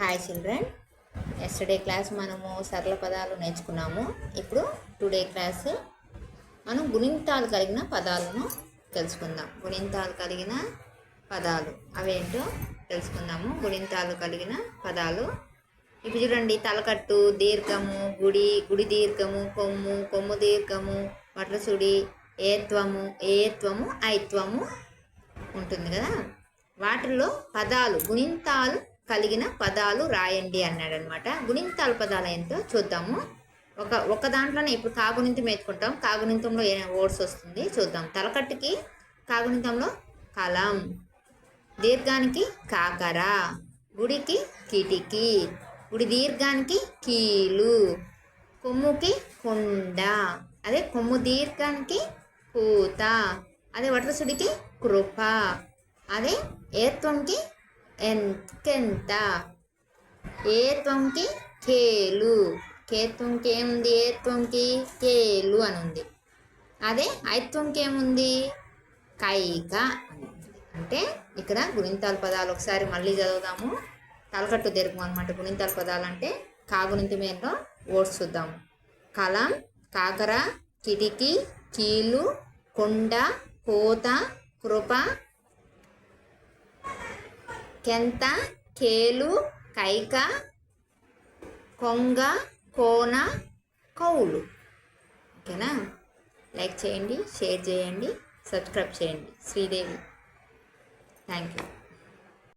Hi children yesterday class మనము సరళ పదాలు నేర్చుకున్నాము. ఇప్పుడు టుడే క్లాస్ మనం గుణింతాలు కలిగిన పదాలను తెలుసుకుందాం. గుణింతాలు కలిగిన పదాలు. అవేంటో తెలుసుకుందాము. గుణింతాలు కలిగిన పదాలు. ఇప్పుడు చూడండి తలకట్టు దీర్ఘము గుడి గుడి దీర్ఘము కొమ్ము కొమ్ము దీర్ఘము వట్లసుడి ఏత్వము ఏత్వము ఐత్వము ఉంటుంది కదా? వాటిల్లో పదాలు గుణింతాలు కలిగిన పదాలు రాయండి అన్నాడు అనమాట గుణింతాల పదాలు ఏంటో చూద్దాము. ఒక ఒక దాంట్లోనే ఇప్పుడు కాగుణింతం ఎత్తుకుంటాం. కాగుణింతంలో ఏ వర్డ్స్ వస్తుంది చూద్దాం. తలకట్టుకి కాగునింతంలో కలం. దీర్ఘానికి కాకర. గుడికి కిటికీ. గుడి దీర్ఘానికి కీలు. కొమ్ముకి కొండ. అదే కొమ్ము దీర్ఘానికి పూత. అదే వట్రసుడికి కృప. అదే ఏత్వంకి ఎంకెంత ఏత్వంకి కేలు. కేత్వంకి ఏముంది? ఏత్వంకి కేలు అని ఉంది అదే ఐత్వంకి ఏముంది? కైక అని అంటే ఇక్కడ గుణింతాల పదాలు ఒకసారి మళ్ళీ చదువుదాము. తలకట్టు తెరుపు అనమాట గుణింతాల పదాలు అంటే కాగుణింతం మీద ఓట్స్ చూద్దాము. కలం కాకర కిటికీ కీలు కొండ కోత కృప కెంత? కేలు కైక కొంగ కోన కౌలు. ఓకేనా? లైక్ చేయండి షేర్ చేయండి సబ్స్క్రైబ్ చేయండి. శ్రీదేవి. Thank you.